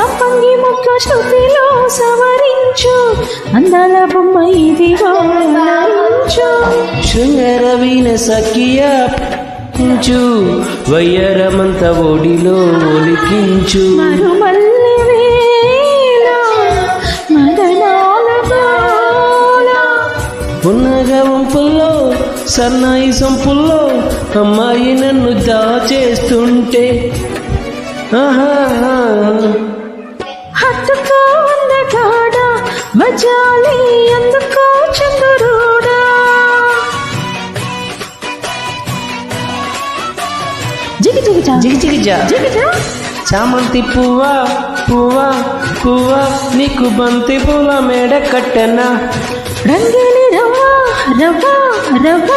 సంపంగి ముక్క శృతిలో సవరించు. అందాల బొమ్మ ఇదిగో శృంగర వీణ సఖియ పించు. వయ్యరమంత ఒడిలో ఒలికించు. మరుమల్లి వేళ మదనాల బాల. ఉన్నగ వంపుల్లో సన్నాయి సంపుల్లో అమ్మాయి నన్ను దాచేస్తుంటే. ఆహా. మజాలి అందుకో చంద్రుడా? జిగి జిగి జా జిగి జిగి జా. జిగి జా చామంతి పువ్వా పువ్వా పువ్వా నీకు బంతి పూల మేడ కట్టెనా? రంగేలి రవ్వ రవ్వ రవ్వ.